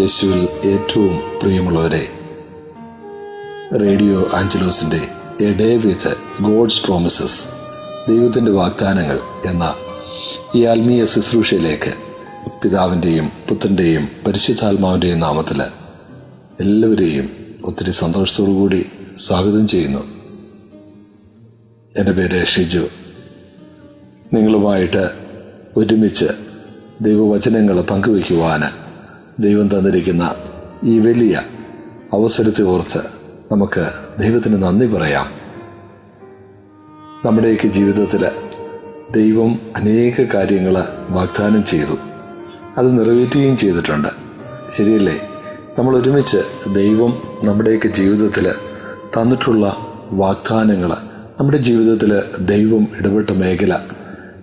യേശുവിൽ ഏറ്റവും പ്രിയമുള്ളവരെ radio ആഞ്ചലോസിന്റെ a day with God's promises ദൈവത്തിന്റെ വാഗ്ദാനങ്ങൾ എന്ന ഈ ആത്മീയ ശുശ്രൂഷയിലേക്ക് പിതാവിന്റെയും പുത്രന്റെയും പരിശുദ്ധാത്മാവിന്റെയും നാമത്തിൽ എല്ലാവരെയും ഒത്തിരി സന്തോഷത്തോടു കൂടി സ്വാഗതം ചെയ്യുന്നു. എന്റെ പേര് ഷിജു. നിങ്ങളുമായിട്ട് ഒരുമിച്ച് ദൈവവചനങ്ങൾ പങ്കുവയ്ക്കുവാൻ ദൈവം തന്നിരിക്കുന്ന ഈ വലിയ അവസരത്തെ ഓർത്ത് നമുക്ക് ദൈവത്തിന് നന്ദി പറയാം. നമ്മുടെയൊക്കെ ജീവിതത്തിൽ ദൈവം അനേക കാര്യങ്ങൾ വാഗ്ദാനം ചെയ്തു. അത് നിറവേറ്റുകയും ചെയ്തിട്ടുണ്ട്. ശരിയല്ലേ? നമ്മൾ ഒരുമിച്ച് ദൈവം നമ്മുടെയൊക്കെ ജീവിതത്തിൽ തന്നിട്ടുള്ള വാഗ്ദാനങ്ങൾ നമ്മുടെ ജീവിതത്തിൽ ദൈവം ഇടപെട്ട മേഖല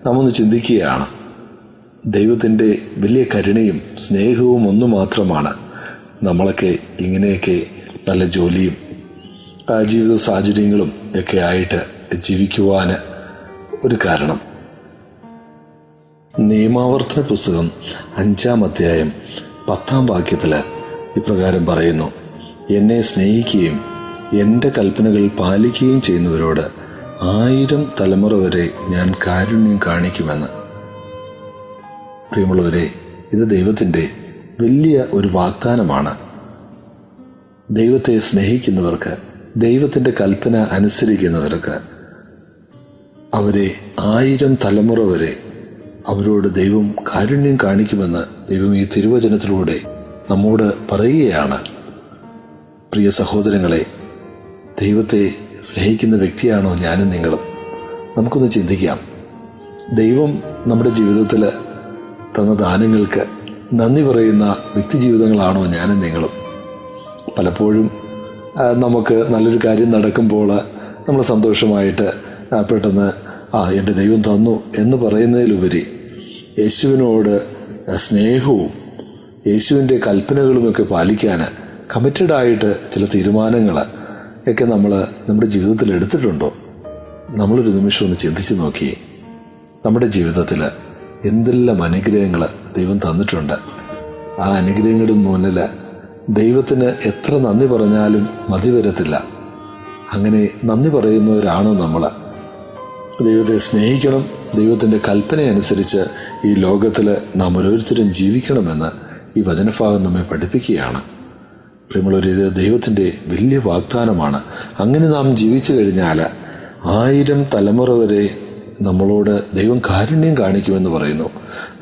നമ്മൊന്ന് ചിന്തിക്കുകയാണ്. ദൈവത്തിന്റെ വലിയ കരുണയും സ്നേഹവും ഒന്നു മാത്രമാണ്. നമ്മളൊക്കെ ഇങ്ങനെയൊക്കെ നല്ല ജോലിയും ജീവിത സാഹചര്യങ്ങളും ഒക്കെ ആയിട്ട് ജീവിക്കുവാൻ ഒരു കാരണം. നിയമാവർത്തന പുസ്തകം അഞ്ചാം അധ്യായം പത്താം വാക്യത്തിൽ ഇപ്രകാരം പറയുന്നു എന്നെ സ്നേഹിക്കുകയും എന്റെ കൽപ്പനകൾ പാലിക്കുകയും ചെയ്യുന്നവരോട് ആയിരം തലമുറ വരെ ഞാൻ കാരുണ്യം കാണിക്കുമെന്ന്. പ്രിയമുള്ളവരെ ഇത് ദൈവത്തിന്റെ വലിയ ഒരു വാഗ്ദാനമാണ്. ദൈവത്തെ സ്നേഹിക്കുന്നവർക്ക് ദൈവത്തിന്റെ കൽപ്പന അനുസരിക്കുന്നവർക്ക് അവരെ ആയിരം തലമുറ വരെ അവരോട് ദൈവം കാരുണ്യം കാണിക്കുമെന്ന് ദൈവം ഈ തിരുവചനത്തിലൂടെ നമ്മോട് പറയുകയാണ്. പ്രിയ സഹോദരങ്ങളെ ദൈവത്തെ സ്നേഹിക്കുന്ന വ്യക്തിയാണോ ഞാനും നിങ്ങളും? നമുക്കൊന്ന് ചിന്തിക്കാം. ദൈവം നമ്മുടെ ജീവിതത്തിൽ തന്ന ദാനങ്ങൾക്ക് നന്ദി പറയുന്ന വ്യക്തി ജീവിതങ്ങളാണോ ഞാനും നിങ്ങളും? പലപ്പോഴും നമുക്ക് നല്ലൊരു കാര്യം നടക്കുമ്പോൾ നമ്മൾ സന്തോഷമായിട്ട് പെട്ടെന്ന് ആ എന്റെ ദൈവം തന്നു എന്ന് പറയുന്നതിലുപരി യേശുവിനോട് സ്നേഹവും യേശുവിന്റെ കൽപ്പനകളുമൊക്കെ പാലിക്കാൻ കമ്മിറ്റഡ് ആയിട്ട് ചില തീരുമാനങ്ങൾ ഒക്കെ നമ്മൾ നമ്മുടെ ജീവിതത്തിൽ എടുത്തിട്ടുണ്ടോ? നമ്മളൊരു നിമിഷം ഒന്ന് ചിന്തിച്ച് നോക്കി. നമ്മുടെ ജീവിതത്തിൽ എന്തെല്ലാം അനുഗ്രഹങ്ങൾ ദൈവം തന്നിട്ടുണ്ട്. ആ അനുഗ്രഹങ്ങളും മുന്നിൽ ദൈവത്തിന് എത്ര നന്ദി പറഞ്ഞാലും മതി വരത്തില്ല. അങ്ങനെ നന്ദി പറയുന്നവരാണോ നമ്മൾ ദൈവത്തെ സ്നേഹിക്കണം ദൈവത്തിന്റെ കൽപ്പനയനുസരിച്ച് ഈ ലോകത്തിൽ നാം ഓരോരുത്തരും ജീവിക്കണമെന്ന് ഈ വചനഭാഗം നമ്മെ പഠിപ്പിക്കുകയാണ്. പ്രിയമുള്ളവർ ഇത് ദൈവത്തിന്റെ വലിയ വാഗ്ദാനമാണ്. അങ്ങനെ നാം ജീവിച്ചു കഴിഞ്ഞാൽ ആയിരം തലമുറ വരെ നമ്മളോട് ദൈവം കാരുണ്യം കാണിക്കുമെന്ന് പറയുന്നു.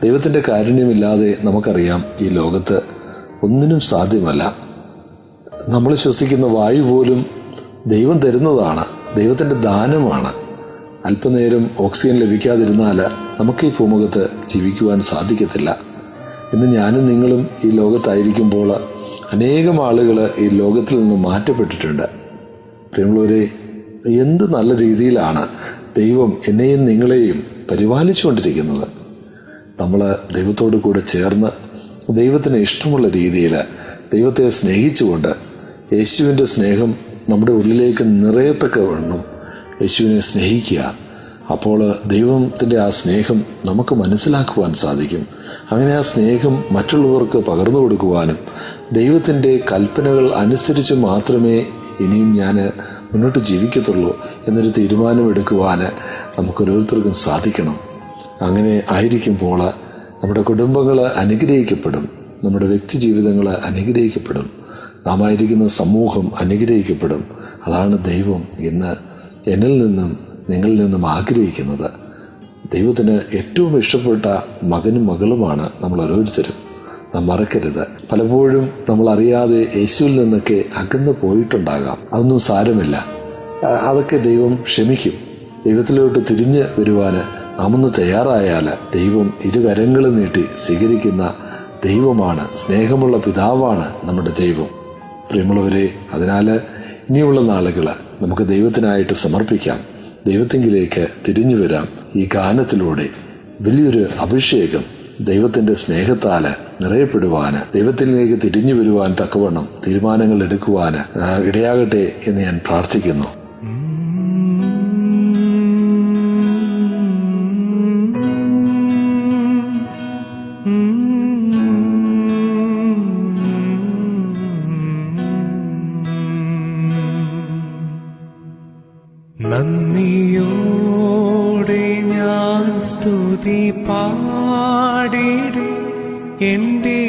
ദൈവത്തിന്റെ കാരുണ്യമില്ലാതെ നമുക്കറിയാം ഈ ലോകത്ത് ഒന്നിനും സാധ്യമല്ല. നമ്മൾ ശ്വസിക്കുന്ന വായു പോലും ദൈവം തരുന്നതാണ് ദൈവത്തിന്റെ ദാനമാണ്. അല്പനേരം ഓക്സിജൻ ലഭിക്കാതിരുന്നാൽ നമുക്ക് ഈ ഭൂമുഖത്ത് ജീവിക്കുവാൻ സാധിക്കത്തില്ല. ഇന്ന് ഞാനും നിങ്ങളും ഈ ലോകത്തായിരിക്കുമ്പോൾ അനേകം ആളുകൾ ഈ ലോകത്തിൽ നിന്ന് മാറ്റപ്പെട്ടിട്ടുണ്ട്. പ്രിയമുള്ളവരെ എന്ത് നല്ല രീതിയിലാണ് ദൈവം എന്നെയും നിങ്ങളെയും പരിപാലിച്ചുകൊണ്ടിരിക്കുന്നത്. നമ്മൾ ദൈവത്തോട് കൂടെ ചേർന്ന് ദൈവത്തിന് ഇഷ്ടമുള്ള രീതിയിൽ ദൈവത്തെ സ്നേഹിച്ചുകൊണ്ട് യേശുവിന്റെ സ്നേഹം നമ്മുടെ ഉള്ളിലേക്ക് നിറയത്തക്ക നിറയത്തക്കവണ്ണം യേശുവിനെ സ്നേഹിക്കുക. അപ്പോൾ ദൈവത്തിന്റെ ആ സ്നേഹം നമുക്ക് മനസ്സിലാക്കുവാൻ സാധിക്കും. അങ്ങനെ ആ സ്നേഹം മറ്റുള്ളവർക്ക് പകർന്നു കൊടുക്കുവാനും ദൈവത്തിന്റെ കൽപ്പനകൾ അനുസരിച്ച് മാത്രമേ ഇനിയും ഞാൻ മുന്നോട്ട് ജീവിക്കത്തുള്ളൂ എന്നൊരു തീരുമാനമെടുക്കുവാൻ നമുക്കോരോരുത്തർക്കും സാധിക്കണം. അങ്ങനെ ആയിരിക്കുമ്പോൾ നമ്മുടെ കുടുംബങ്ങൾ അനുഗ്രഹിക്കപ്പെടും. നമ്മുടെ വ്യക്തി ജീവിതങ്ങൾ അനുഗ്രഹിക്കപ്പെടും. നാം ആയിരിക്കുന്ന സമൂഹം അനുഗ്രഹിക്കപ്പെടും. അതാണ് ദൈവം ഇന്ന് എന്നിൽ നിന്നും നിങ്ങളിൽ നിന്നും ആഗ്രഹിക്കുന്നത്. ദൈവത്തിന് ഏറ്റവും ഇഷ്ടപ്പെട്ട മകനും മകളുമാണ് നമ്മൾ ഓരോരുത്തരും നാം മറക്കരുത്. പലപ്പോഴും നമ്മൾ അറിയാതെ യേശുവിൽ നിന്നൊക്കെ അകന്നു പോയിട്ടുണ്ടാകാം. അതൊന്നും സാരമില്ല. അതൊക്കെ ദൈവം ക്ഷമിക്കും. ദൈവത്തിലോട്ട് തിരിഞ്ഞ് വരുവാന് അമന്ന് തയ്യാറായാൽ ദൈവം ഇരുകരങ്ങളും നീട്ടി സ്വീകരിക്കുന്ന ദൈവമാണ്. സ്നേഹമുള്ള പിതാവാണ് നമ്മുടെ ദൈവം. പ്രിയമുള്ളവരെ അതിനാൽ ഇനിയുള്ള നാളുകൾ നമുക്ക് ദൈവത്തിനായിട്ട് സമർപ്പിക്കാം. ദൈവത്തെങ്കിലേക്ക് തിരിഞ്ഞു വരാം. ഈ ഗാനത്തിലൂടെ വലിയൊരു അഭിഷേകം ദൈവത്തിന്റെ സ്നേഹത്താൽ നിറയപ്പെടുവാൻ ദൈവത്തിലേക്ക് തിരിഞ്ഞു വരുവാൻ തക്കവണ്ണം തീരുമാനങ്ങൾ എടുക്കുവാൻ ഇടയാകട്ടെ എന്ന് ഞാൻ പ്രാർത്ഥിക്കുന്നു. നന്ദിയോടെ ഞാൻ സ്തുതി പാടിടേ എന്റെ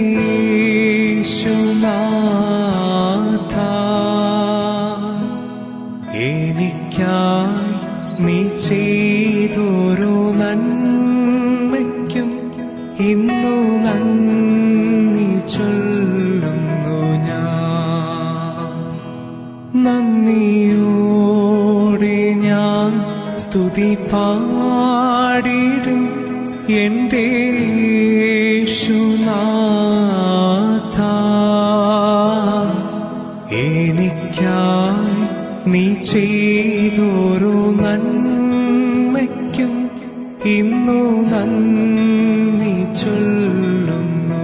പാടിടും എന്റെ യേശുനാഥ. എനിക്കായി നീ ചെയ്തോരോ നന്മയ്ക്കും ഇന്നു നന്ദി ചൊല്ലുന്നു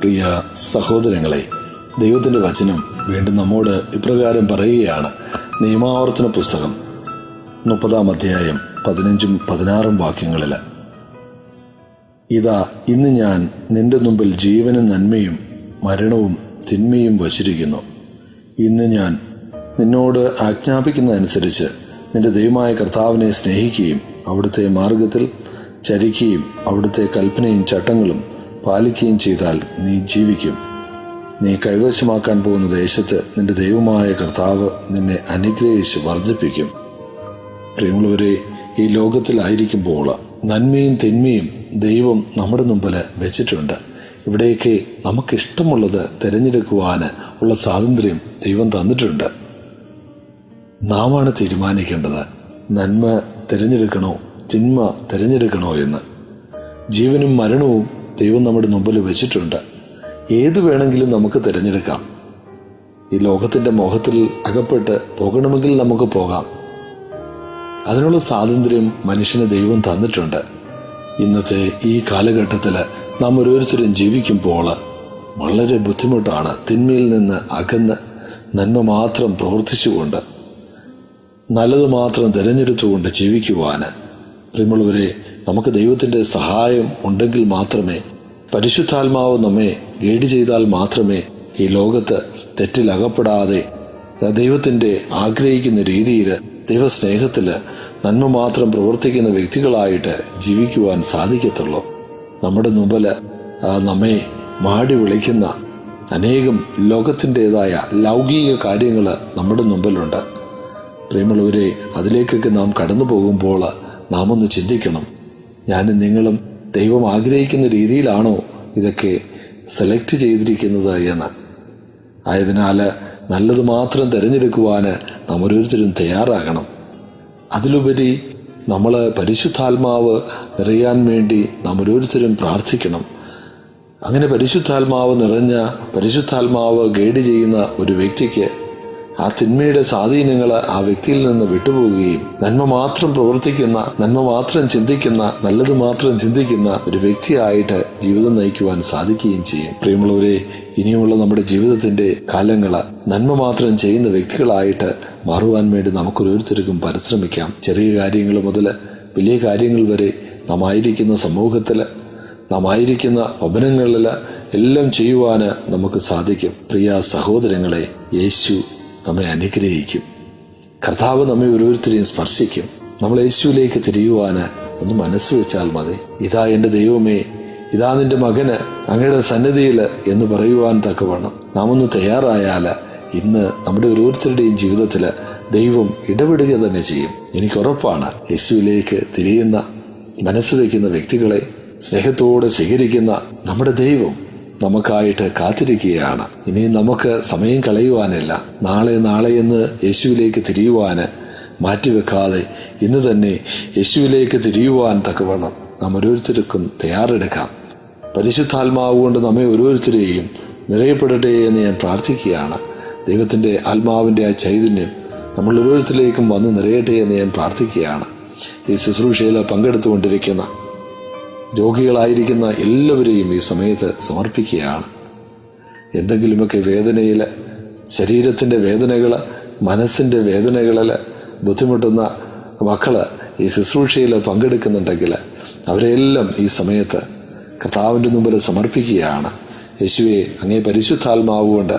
പ്രിയ സഹോദരങ്ങളെ ദൈവത്തിന്റെ വചനം വീണ്ടും നമ്മോട് ഇപ്രകാരം പറയുകയാണ്. നിയമാവർത്തന പുസ്തകം മുപ്പതാം അധ്യായം പതിനഞ്ചും പതിനാറും വാക്യങ്ങളിൽ ഇതാ ഇന്ന് ഞാൻ നിന്റെ മുമ്പിൽ ജീവനും നന്മയും മരണവും തിന്മയും വച്ചിരിക്കുന്നു. ഇന്ന് ഞാൻ നിന്നോട് ആജ്ഞാപിക്കുന്നതനുസരിച്ച് നിന്റെ ദൈവമായ കർത്താവിനെ സ്നേഹിക്കുകയും അവിടുത്തെ മാർഗത്തിൽ ചരിക്കുകയും അവിടുത്തെ കൽപ്പനയും ചട്ടങ്ങളും പാലിക്കുകയും ചെയ്താൽ നീ ജീവിക്കും. നീ കൈവശമാക്കാൻ പോകുന്ന ദേശത്ത് നിന്റെ ദൈവമായ കർത്താവ് നിന്നെ അനുഗ്രഹിച്ച് വർദ്ധിപ്പിക്കും. പ്രിയമുള്ളവരെ ഈ ലോകത്തിലായിരിക്കുമ്പോൾ നന്മയും തിന്മയും ദൈവം നമ്മുടെ മുമ്പിൽ വെച്ചിട്ടുണ്ട്. ഇവിടെയൊക്കെ നമുക്കിഷ്ടമുള്ളത് തിരഞ്ഞെടുക്കുവാൻ ഉള്ള സ്വാതന്ത്ര്യം ദൈവം തന്നിട്ടുണ്ട്. നാമാണ് തീരുമാനിക്കേണ്ടത്. നന്മ തിരഞ്ഞെടുക്കണോ തിന്മ തിരഞ്ഞെടുക്കണോ എന്ന്. ജീവനും മരണവും ദൈവം നമ്മുടെ മുമ്പിൽ വെച്ചിട്ടുണ്ട്. ഏത് വേണമെങ്കിലും നമുക്ക് തിരഞ്ഞെടുക്കാം. ഈ ലോകത്തിന്റെ മോഹത്തിൽ അകപ്പെട്ട് പോകണമെങ്കിൽ നമുക്ക് പോകാം. അതിനുള്ള സ്വാതന്ത്ര്യം മനുഷ്യന് ദൈവം തന്നിട്ടുണ്ട്. ഇന്നത്തെ ഈ കാലഘട്ടത്തിൽ നാം ഓരോരുത്തരും ജീവിക്കുമ്പോൾ വളരെ ബുദ്ധിമുട്ടാണ് തിന്മയിൽ നിന്ന് അകന്ന് നന്മ മാത്രം പ്രവർത്തിച്ചുകൊണ്ട് നല്ലത് മാത്രം തിരഞ്ഞെടുത്തുകൊണ്ട് ജീവിക്കുവാന് പ്രിയമുള്ളവരെ നമുക്ക് ദൈവത്തിന്റെ സഹായം ഉണ്ടെങ്കിൽ മാത്രമേ പരിശുദ്ധാത്മാവ് നമ്മെ ഗൈഡ് ചെയ്താൽ മാത്രമേ ഈ ലോകത്ത് തെറ്റിൽ അകപ്പെടാതെ ദൈവത്തിന്റെ ആഗ്രഹിക്കുന്ന രീതിയിൽ ദൈവസ്നേഹത്തിൽ നന്മ മാത്രം പ്രവർത്തിക്കുന്ന വ്യക്തികളായിട്ട് ജീവിക്കുവാൻ സാധിക്കത്തുള്ളൂ. നമ്മുടെ മുമ്പിൽ നമ്മെ മാടി വിളിക്കുന്ന അനേകം ലോകത്തിന്റെതായ ലൗകിക കാര്യങ്ങൾ നമ്മുടെ മുമ്പിലുണ്ട്. പ്രിയമുള്ളവരെ അതിലേക്കൊക്കെ നാം കടന്നു പോകുമ്പോൾ നാം ഒന്ന് ചിന്തിക്കണം. ഞാനും നിങ്ങളും ദൈവം ആഗ്രഹിക്കുന്ന രീതിയിലാണോ ഇതൊക്കെ സെലക്ട് ചെയ്തിരിക്കുന്നത് എന്ന്? ആയതിനാൽ നല്ലത് മാത്രം തിരഞ്ഞെടുക്കുവാന് നാം ഓരോരുത്തരും തയ്യാറാകണം. അതിലുപരി നമ്മൾ പരിശുദ്ധാത്മാവ് നിറയാൻ വേണ്ടി നാം ഓരോരുത്തരും പ്രാർത്ഥിക്കണം. അങ്ങനെ പരിശുദ്ധാത്മാവ് നിറഞ്ഞ പരിശുദ്ധാത്മാവ് ഗൈഡ് ചെയ്യുന്ന ഒരു വ്യക്തിക്ക് ആ തിന്മയുടെ സ്വാധീനങ്ങൾ ആ വ്യക്തിയിൽ നിന്ന് വിട്ടുപോകുകയും നന്മ മാത്രം പ്രവർത്തിക്കുന്ന നന്മ മാത്രം ചിന്തിക്കുന്ന നല്ലത് മാത്രം ചിന്തിക്കുന്ന ഒരു വ്യക്തിയായിട്ട് ജീവിതം നയിക്കുവാൻ സാധിക്കുകയും ചെയ്യും. പ്രിയമുള്ളവരെ ഇനിയുമുള്ള നമ്മുടെ ജീവിതത്തിന്റെ കാലങ്ങൾ നന്മ മാത്രം ചെയ്യുന്ന വ്യക്തികളായിട്ട് മാറുവാൻ വേണ്ടി നമുക്ക് ഓരോരുത്തർക്കും പരിശ്രമിക്കാം. ചെറിയ കാര്യങ്ങൾ മുതൽ വലിയ കാര്യങ്ങൾ വരെ നാം ആയിരിക്കുന്ന സമൂഹത്തിൽ നാം ആയിരിക്കുന്ന ഭവനങ്ങളിൽ എല്ലാം ചെയ്യുവാന് നമുക്ക് സാധിക്കും. പ്രിയ സഹോദരങ്ങളെ യേശു നമ്മെ അനുഗ്രഹിക്കും. കർത്താവ് നമ്മെ ഓരോരുത്തരെയും സ്പർശിക്കും. നമ്മൾ യേശുവിലേക്ക് തിരിയുവാന് ഒന്ന് മനസ്സ് വെച്ചാൽ മതി. ഇതാ എന്റെ ദൈവമേ ഇതാ നിന്റെ മകന് അങ്ങയുടെ സന്നിധിയിൽ എന്ന് പറയുവാൻ തക്കവണ്ണം നാം ഒന്ന് തയ്യാറായാൽ ഇന്ന് നമ്മുടെ ഓരോരുത്തരുടെയും ജീവിതത്തിൽ ദൈവം ഇടപെടുക തന്നെ ചെയ്യും. എനിക്ക് ഉറപ്പാണ് യേശുവിലേക്ക് തിരിയുന്ന മനസ്സ് വയ്ക്കുന്ന വ്യക്തികളെ സ്നേഹത്തോടെ സ്വീകരിക്കുന്ന നമ്മുടെ ദൈവം നമുക്കായിട്ട് കാത്തിരിക്കുകയാണ്. ഇനി നമുക്ക് സമയം കളയുവാനല്ല. നാളെ നാളെ എന്ന് യേശുവിലേക്ക് തിരിയുവാന് മാറ്റിവെക്കാതെ ഇന്ന് തന്നെ യേശുവിലേക്ക് തിരിയുവാൻ തക്കവണ്ണം നാം ഓരോരുത്തർക്കും തയ്യാറെടുക്കാം. പരിശുദ്ധാത്മാവ് കൊണ്ട് നമ്മെ ഓരോരുത്തരെയും നിറയപ്പെടട്ടെ എന്ന് ഞാൻ പ്രാർത്ഥിക്കുകയാണ്. ദൈവത്തിന്റെ ആത്മാവിന്റെ ആ ചൈതന്യം നമ്മൾ ഓരോരുത്തരിലേക്കും വന്ന് നിറയട്ടെ എന്ന് ഞാൻ പ്രാർത്ഥിക്കുകയാണ്. ഈ ശുശ്രൂഷയിൽ പങ്കെടുത്തുകൊണ്ടിരിക്കുന്ന രോഗികളായിരിക്കുന്ന എല്ലാവരെയും ഈ സമയത്ത് സമർപ്പിക്കുകയാണ്. എന്തെങ്കിലുമൊക്കെ വേദനയിൽ ശരീരത്തിന്റെ വേദനകൾ മനസ്സിന്റെ വേദനകളിൽ ബുദ്ധിമുട്ടുന്ന മക്കൾ ഈ ശുശ്രൂഷയിൽ പങ്കെടുക്കുന്നുണ്ടെങ്കിൽ അവരെല്ലാം ഈ സമയത്ത് കർത്താവിന്റെ മുമ്പിൽ സമർപ്പിക്കുകയാണ്. യേശുവെ അങ്ങേ പരിശുദ്ധാത്മാവ് കൊണ്ട്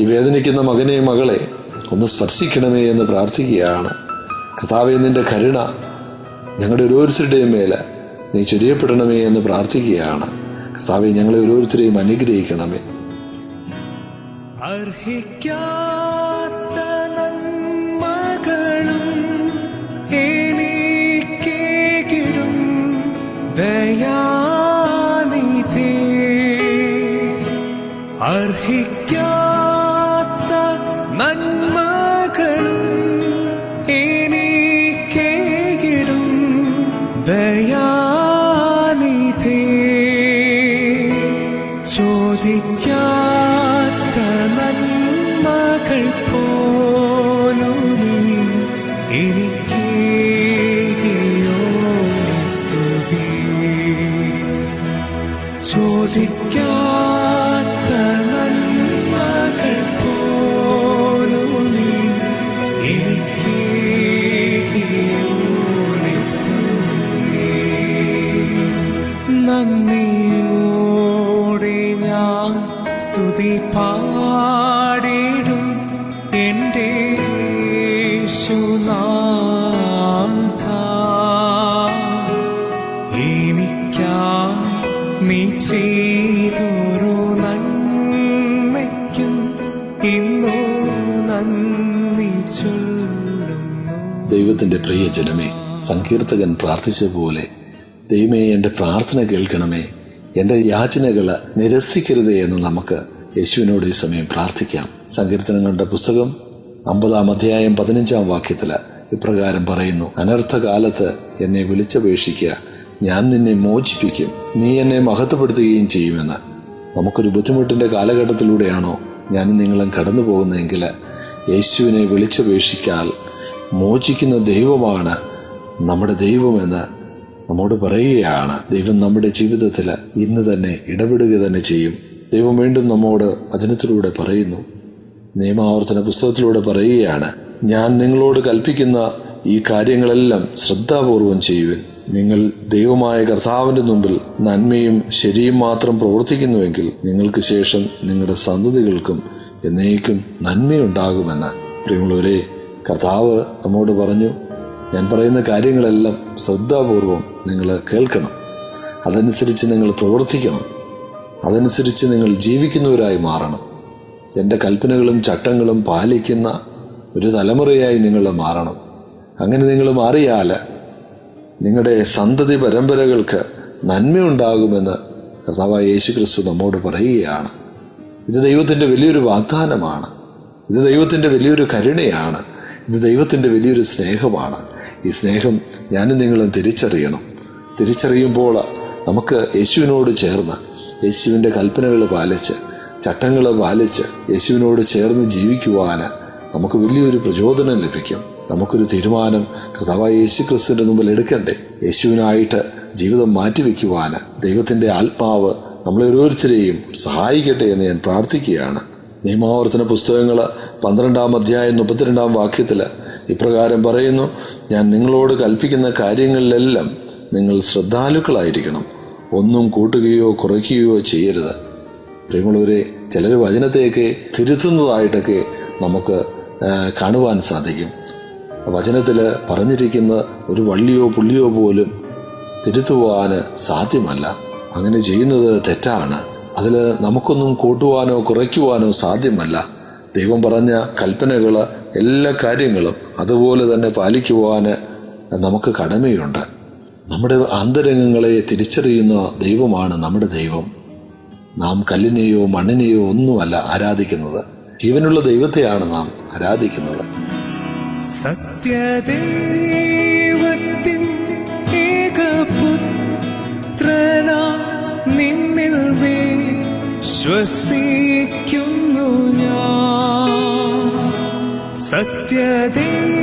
ഈ വേദനിക്കുന്ന മകനെ മകളെ ഒന്ന് സ്പർശിക്കണമേ എന്ന് പ്രാർത്ഥിക്കുകയാണ്. കർത്താവെ നിന്റെ കരുണ ഞങ്ങളുടെ ഓരോരുത്തരുടെയും മേലെ നീ ചൊരിയപ്പെടണമേ എന്ന് പ്രാർത്ഥിക്കുകയാണ്. കർത്താവെ ഞങ്ങളെ ഓരോരുത്തരെയും അനുഗ്രഹിക്കണമേ. അർഹിക്കാത്ത നന്മകളും അർഹിക്കാത്ത സ്തുതി പാടിടും എന്റെ ദൈവത്തിന്റെ പ്രിയ ജനമേ സങ്കീർത്തകൻ പ്രാർത്ഥിച്ചതുപോലെ ദൈവമേ എന്റെ പ്രാർത്ഥന കേൾക്കണമേ. എന്റെ യാചനകൾ നിരസിക്കരുത് എന്ന് നമുക്ക് യേശുവിനോട് ഈ സമയം പ്രാർത്ഥിക്കാം. സങ്കീർത്തനങ്ങളുടെ പുസ്തകം അമ്പതാം അധ്യായം പതിനഞ്ചാം വാക്യത്തിൽ ഇപ്രകാരം പറയുന്നു. അനർത്ഥകാലത്ത് എന്നെ വിളിച്ചപേക്ഷിക്കുക ഞാൻ നിന്നെ മോചിപ്പിക്കും. നീ എന്നെ മഹത്വപ്പെടുത്തുകയും ചെയ്യുമെന്ന്. നമുക്കൊരു ബുദ്ധിമുട്ടിന്റെ കാലഘട്ടത്തിലൂടെയാണോ ഞാൻ നിങ്ങളും കടന്നു പോകുന്നതെങ്കിൽ യേശുവിനെ വിളിച്ചപേക്ഷിക്കാൽ മോചിക്കുന്ന ദൈവമാണ് നമ്മുടെ ദൈവമെന്ന് നമ്മോട് പറയുകയാണ് ദൈവം നമ്മുടെ ജീവിതത്തിൽ ഇന്ന് തന്നെ ഇടപെടുക തന്നെ ചെയ്യും. ദൈവം വീണ്ടും നമ്മോട് വചനത്തിലൂടെ പറയുന്നു നിയമാവർത്തന പുസ്തകത്തിലൂടെ പറയുകയാണ് ഞാൻ നിങ്ങളോട് കൽപ്പിക്കുന്ന ഈ കാര്യങ്ങളെല്ലാം ശ്രദ്ധാപൂർവം ചെയ്യുവിൻ. നിങ്ങൾ ദൈവമായ കർത്താവിന്റെ മുമ്പിൽ നന്മയും ശരിയും മാത്രം പ്രവർത്തിക്കുന്നുവെങ്കിൽ നിങ്ങൾക്ക് ശേഷം നിങ്ങളുടെ സന്തതികൾക്കും എന്നേക്കും നന്മയുണ്ടാകുമെന്ന്. പ്രിയമുള്ളവരെ കർത്താവ് നമ്മോട് പറഞ്ഞു ഞാൻ പറയുന്ന കാര്യങ്ങളെല്ലാം ശ്രദ്ധാപൂർവം നിങ്ങൾ കേൾക്കണം. അതനുസരിച്ച് നിങ്ങൾ പ്രവർത്തിക്കണം. അതനുസരിച്ച് നിങ്ങൾ ജീവിക്കുന്നവരായി മാറണം. എന്റെ കൽപ്പനകളും ചട്ടങ്ങളും പാലിക്കുന്ന ഒരു തലമുറയായി നിങ്ങൾ മാറണം. അങ്ങനെ നിങ്ങൾ മാറിയാൽ നിങ്ങളുടെ സന്തതി പരമ്പരകൾക്ക് നന്മയുണ്ടാകുമെന്ന് കർത്താവായ യേശു ക്രിസ്തു നമ്മോട് പറയുകയാണ്. ഇത് ദൈവത്തിന്റെ വലിയൊരു വാഗ്ദാനമാണ്. ഇത് ദൈവത്തിന്റെ വലിയൊരു കരുണയാണ്. ഇത് ദൈവത്തിന്റെ വലിയൊരു സ്നേഹമാണ്. ഈ സ്നേഹം ഞാനും നിങ്ങളും തിരിച്ചറിയണം. തിരിച്ചറിയുമ്പോൾ നമുക്ക് യേശുവിനോട് ചേർന്ന് യേശുവിന്റെ കൽപ്പനകൾ പാലിച്ച് ചട്ടങ്ങൾ പാലിച്ച് യേശുവിനോട് ചേർന്ന് ജീവിക്കുവാൻ നമുക്ക് വലിയൊരു പ്രചോദനം ലഭിക്കും. നമുക്കൊരു തീരുമാനം കർത്താവായ യേശു ക്രിസ്തുവിന്റെ മുമ്പിൽ എടുക്കണ്ടേ? യേശുവിനായിട്ട് ജീവിതം മാറ്റിവെക്കുവാൻ ദൈവത്തിന്റെ ആത്മാവ് നമ്മളെ ഓരോരുത്തരെയും സഹായിക്കട്ടെ എന്ന് ഞാൻ പ്രാർത്ഥിക്കുകയാണ്. നിയമാവർത്തന പുസ്തകങ്ങൾ പന്ത്രണ്ടാം അധ്യായം മുപ്പത്തിരണ്ടാം വാക്യത്തിൽ ഇപ്രകാരം പറയുന്നു ഞാൻ നിങ്ങളോട് കൽപ്പിക്കുന്ന കാര്യങ്ങളിലെല്ലാം നിങ്ങൾ ശ്രദ്ധാലുക്കളായിരിക്കണം. ഒന്നും കൂട്ടുകയോ കുറയ്ക്കുകയോ ചെയ്യരുത്. പ്രിയമുള്ളവരെ ചിലർ വചനത്തെയൊക്കെ തിരുത്തുന്നതായിട്ടൊക്കെ നമുക്ക് കാണുവാൻ സാധിക്കും. വചനത്തിൽ പറഞ്ഞിരിക്കുന്ന ഒരു വള്ളിയോ പുള്ളിയോ പോലും തിരുത്തുവാൻ സാധ്യമല്ല. അങ്ങനെ ചെയ്യുന്നത് തെറ്റാണ്. അതിൽ നമുക്കൊന്നും കൂട്ടുവാനോ കുറയ്ക്കുവാനോ സാധ്യമല്ല. ദൈവം പറഞ്ഞ കൽപ്പനകൾ എല്ലാ കാര്യങ്ങളും അതുപോലെ തന്നെ പാലിക്കുവാൻ നമുക്ക് കടമയുണ്ട്. നമ്മുടെ അന്തരംഗങ്ങളെ തിരിച്ചറിയുന്ന ദൈവമാണ് നമ്മുടെ ദൈവം. നാം കല്ലിനെയോ മണ്ണിനെയോ ഒന്നുമല്ല ആരാധിക്കുന്നത്. ജീവനുള്ള ദൈവത്തെയാണ് നാം ആരാധിക്കുന്നത്. സത്യദേവത്തിൻ നിന്നിൽ ശ്വസിക്കുന്നു സത്യദേവത്തിൻ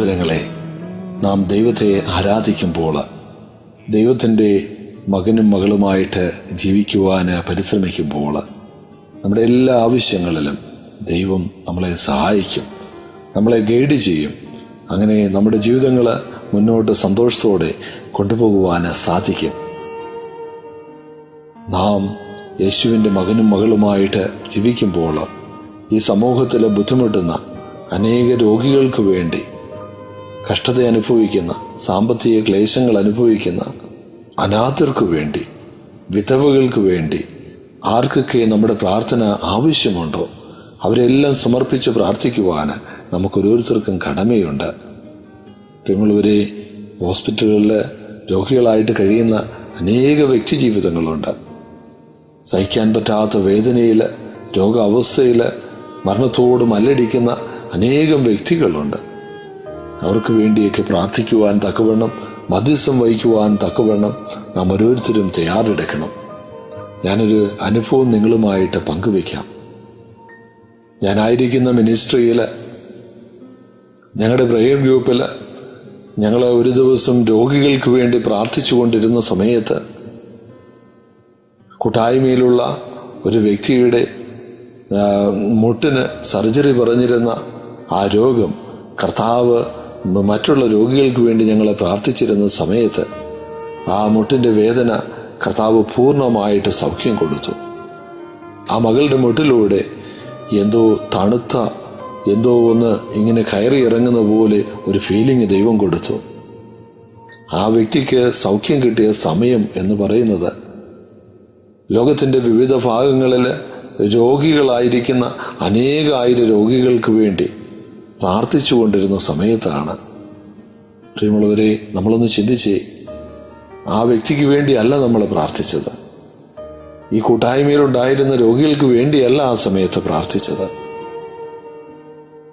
സഹോദരങ്ങളെ നാം ദൈവത്തെ ആരാധിക്കുമ്പോൾ ദൈവത്തിന്റെ മകനും മകളുമായിട്ട് ജീവിക്കുവാൻ പരിശ്രമിക്കുമ്പോൾ നമ്മുടെ എല്ലാ ആവശ്യങ്ങളിലും ദൈവം നമ്മളെ സഹായിക്കും നമ്മളെ ഗൈഡ് ചെയ്യും. അങ്ങനെ നമ്മുടെ ജീവിതങ്ങൾ മുന്നോട്ട് സന്തോഷത്തോടെ കൊണ്ടുപോകുവാൻ സാധിക്കും. നാം യേശുവിന്റെ മകനും മകളുമായിട്ട് ജീവിക്കുമ്പോൾ ഈ സമൂഹത്തിൽ ബുദ്ധിമുട്ടുന്ന അനേക രോഗികൾക്ക് വേണ്ടി കഷ്ടത അനുഭവിക്കുന്ന സാമ്പത്തിക ക്ലേശങ്ങൾ അനുഭവിക്കുന്ന അനാഥർക്ക് വേണ്ടി വിധവകൾക്ക് വേണ്ടി ആർക്കൊക്കെ നമ്മുടെ പ്രാർത്ഥന ആവശ്യമുണ്ടോ അവരെല്ലാം സമർപ്പിച്ച് പ്രാർത്ഥിക്കുവാൻ നമുക്ക് ഓരോരുത്തർക്കും കടമയുണ്ട്. പ്രിയമുള്ളവരെ ഹോസ്പിറ്റലുകളിൽ രോഗികളായിട്ട് കഴിയുന്ന അനേക വ്യക്തി ജീവിതങ്ങളുണ്ട് സഹിക്കാൻ പറ്റാത്ത വേദനയിൽ രോഗാവസ്ഥയിൽ മരണത്തോട് മല്ലടിക്കുന്ന അനേകം വ്യക്തികളുണ്ട്. അവർക്ക് വേണ്ടിയൊക്കെ പ്രാർത്ഥിക്കുവാൻ തക്കവണ്ണം മധ്യസ്ഥം വഹിക്കുവാൻ തക്കവണ്ണം നാം ഓരോരുത്തരും തയ്യാറെടുക്കണം. ഞാനൊരു അനുഭവം നിങ്ങളുമായിട്ട് പങ്കുവയ്ക്കാം. ഞാനായിരിക്കുന്ന മിനിസ്ട്രിയിൽ ഞങ്ങളുടെ പ്രെയർ ഗ്രൂപ്പിൽ ഞങ്ങൾ ഒരു ദിവസം രോഗികൾക്ക് വേണ്ടി പ്രാർത്ഥിച്ചു കൊണ്ടിരുന്ന സമയത്ത് കൂട്ടായ്മയിലുള്ള ഒരു വ്യക്തിയുടെ മുട്ടിന് സർജറി പറഞ്ഞിരുന്ന ആ രോഗം കർത്താവ് മറ്റുള്ള രോഗികൾക്ക് വേണ്ടി ഞങ്ങൾ പ്രാർത്ഥിച്ചിരുന്ന സമയത്ത് ആ മുട്ടിന്റെ വേദന കർത്താവ് പൂർണമായിട്ട് സൗഖ്യം കൊടുത്തു. ആ മകളുടെ മുട്ടിലൂടെ എന്തോ തണുത്ത എന്തോ ഒന്ന് ഇങ്ങനെ കയറി ഇറങ്ങുന്ന പോലെ ഒരു ഫീലിംഗ് ദൈവം കൊടുത്തു. ആ വ്യക്തിക്ക് സൗഖ്യം കിട്ടിയ സമയം എന്ന് പറയുന്നത് ലോകത്തിന്റെ വിവിധ ഭാഗങ്ങളിൽ രോഗികളായിരിക്കുന്ന അനേകായിരം രോഗികൾക്ക് വേണ്ടി പ്രാർത്ഥിച്ചുകൊണ്ടിരുന്ന സമയത്താണ്. പ്രിയമുള്ളവരെ നമ്മളൊന്ന് ചിന്തിച്ച് ആ വ്യക്തിക്ക് വേണ്ടിയല്ല നമ്മൾ പ്രാർത്ഥിച്ചത്. ഈ കൂട്ടായ്മയിലുണ്ടായിരുന്ന രോഗികൾക്ക് വേണ്ടിയല്ല ആ സമയത്ത് പ്രാർത്ഥിച്ചത്.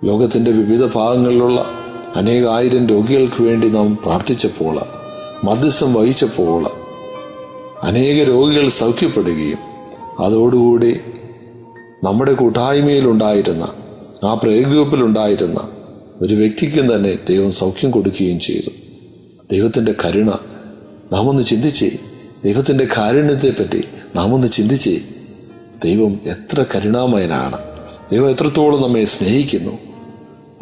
ലോകത്തിന്റെ വിവിധ ഭാഗങ്ങളിലുള്ള അനേകായിരം രോഗികൾക്ക് വേണ്ടി നാം പ്രാർത്ഥിച്ചപ്പോൾ മധ്യസ്ഥം വഹിച്ചപ്പോൾ അനേക രോഗികൾ സൗഖ്യപ്പെടുകയും അതോടുകൂടി നമ്മുടെ കൂട്ടായ്മയിലുണ്ടായിരുന്ന ആ പ്രേ ഗ്രൂപ്പിലുണ്ടായിരുന്ന ഒരു വ്യക്തിക്കും തന്നെ ദൈവം സൗഖ്യം കൊടുക്കുകയും ചെയ്തു. ദൈവത്തിന്റെ കരുണ നാം ഒന്ന് ചിന്തിച്ചേ ദൈവത്തിന്റെ കാരുണ്യത്തെപ്പറ്റി നാം ഒന്ന് ചിന്തിച്ചേ ദൈവം എത്ര കരുണാമയനാണ്. ദൈവം എത്രത്തോളം നമ്മെ സ്നേഹിക്കുന്നു.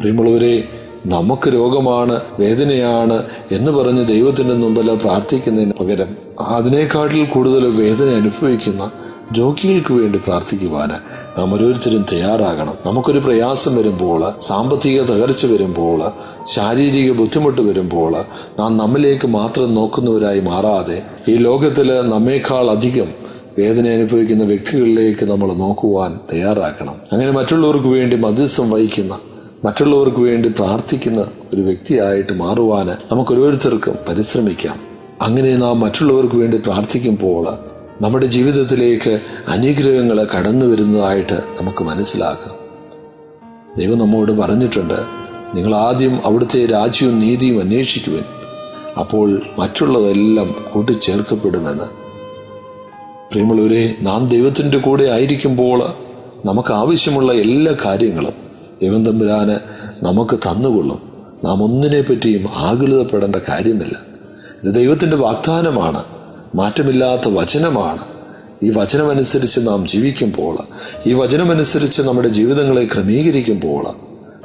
പ്രിയമുള്ളവരെ നമുക്ക് രോഗമാണ് വേദനയാണ് എന്ന് പറഞ്ഞ് ദൈവത്തിന്റെ മുമ്പിൽ പ്രാർത്ഥിക്കുന്നതിന് പകരം അതിനേക്കാട്ടിൽ കൂടുതൽ വേദന അനുഭവിക്കുന്ന രോഗികൾക്ക് വേണ്ടി പ്രാർത്ഥിക്കുവാൻ നാം ഓരോരുത്തരും തയ്യാറാകണം. നമുക്കൊരു പ്രയാസം വരുമ്പോൾ സാമ്പത്തിക തകർച്ച വരുമ്പോൾ ശാരീരിക ബുദ്ധിമുട്ട് വരുമ്പോൾ നാം നമ്മിലേക്ക് മാത്രം നോക്കുന്നവരായി മാറാതെ ഈ ലോകത്തിൽ നമ്മേക്കാൾ അധികം വേദന അനുഭവിക്കുന്ന വ്യക്തികളിലേക്ക് നമ്മൾ നോക്കുവാൻ തയ്യാറാക്കണം അങ്ങനെ മറ്റുള്ളവർക്ക് വേണ്ടി മധ്യസ്ഥം വഹിക്കുന്ന മറ്റുള്ളവർക്ക് വേണ്ടി പ്രാർത്ഥിക്കുന്ന ഒരു വ്യക്തിയായിട്ട് മാറുവാൻ നമുക്ക് ഓരോരുത്തർക്കും പരിശ്രമിക്കാം. അങ്ങനെ നാം മറ്റുള്ളവർക്ക് വേണ്ടി പ്രാർത്ഥിക്കുമ്പോൾ നമ്മുടെ ജീവിതത്തിലേക്ക് അനുഗ്രഹങ്ങൾ കടന്നു വരുന്നതായിട്ട് നമുക്ക് മനസ്സിലാക്കാം. ദൈവം നമ്മോട് പറഞ്ഞിട്ടുണ്ട് നിങ്ങൾ ആദ്യം അവിടുത്തെ രാജ്യവും നീതിയും അന്വേഷിക്കുവൻ. അപ്പോൾ മറ്റുള്ളതെല്ലാം കൂട്ടിച്ചേർക്കപ്പെടുമെന്ന്. പ്രിയമുള്ളവരെ നാം ദൈവത്തിന്റെ കൂടെ ആയിരിക്കുമ്പോൾ നമുക്ക് ആവശ്യമുള്ള എല്ലാ കാര്യങ്ങളും ദൈവം തമ്പുരാന് നമുക്ക് തന്നുകൊള്ളും. നാം ഒന്നിനെ പറ്റിയും ആകുലതപ്പെടേണ്ട കാര്യമില്ല. ഇത് ദൈവത്തിന്റെ വാഗ്ദാനമാണ്. മാറ്റമില്ലാത്ത വചനമാണ്. ഈ വചനമനുസരിച്ച് നാം ജീവിക്കുമ്പോൾ ഈ വചനമനുസരിച്ച് നമ്മുടെ ജീവിതങ്ങളെ ക്രമീകരിക്കുമ്പോൾ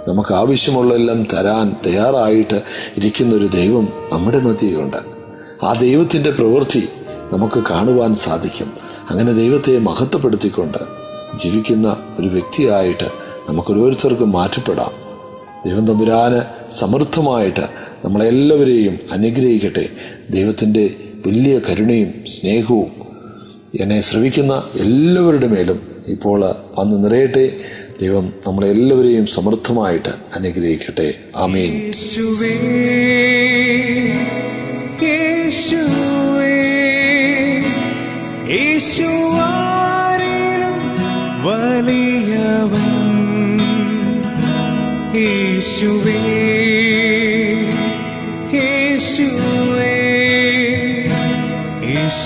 നമുക്ക് ആവശ്യമുള്ളതെല്ലാം തരാൻ തയ്യാറായിട്ട് ഇരിക്കുന്ന ഒരു ദൈവം നമ്മുടെ മധ്യയുണ്ട്. ആ ദൈവത്തിന്റെ പ്രവൃത്തി നമുക്ക് കാണുവാൻ സാധിക്കും. അങ്ങനെ ദൈവത്തെ മഹത്വപ്പെടുത്തിക്കൊണ്ട് ജീവിക്കുന്ന ഒരു വ്യക്തിയായിട്ട് നമുക്ക് ഓരോരുത്തർക്കും മാറ്റപ്പെടാം. ദൈവം തമ്പുരാന് സമൃദ്ധമായിട്ട് നമ്മളെല്ലാവരെയും അനുഗ്രഹിക്കട്ടെ. ദൈവത്തിന്റെ വലിയ കരുണയും സ്നേഹവും എന്നെ ശ്രവിക്കുന്ന എല്ലാവരുടെ മേലും ഇപ്പോൾ വന്ന് നിറയട്ടെ. ദൈവം നമ്മളെല്ലാവരെയും സമൃദ്ധമായിട്ട് അനുഗ്രഹിക്കട്ടെ. അമീൻ വലിയവൻ. യേശുവേ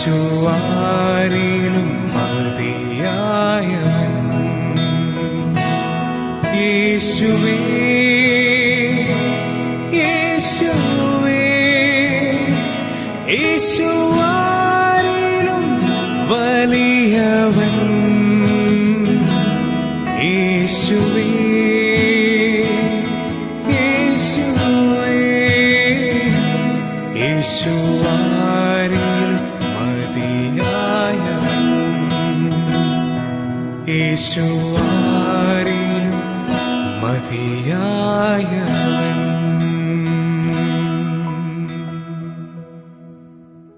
യേശുവാരിലും മതിയായവൻ. യേശുവേ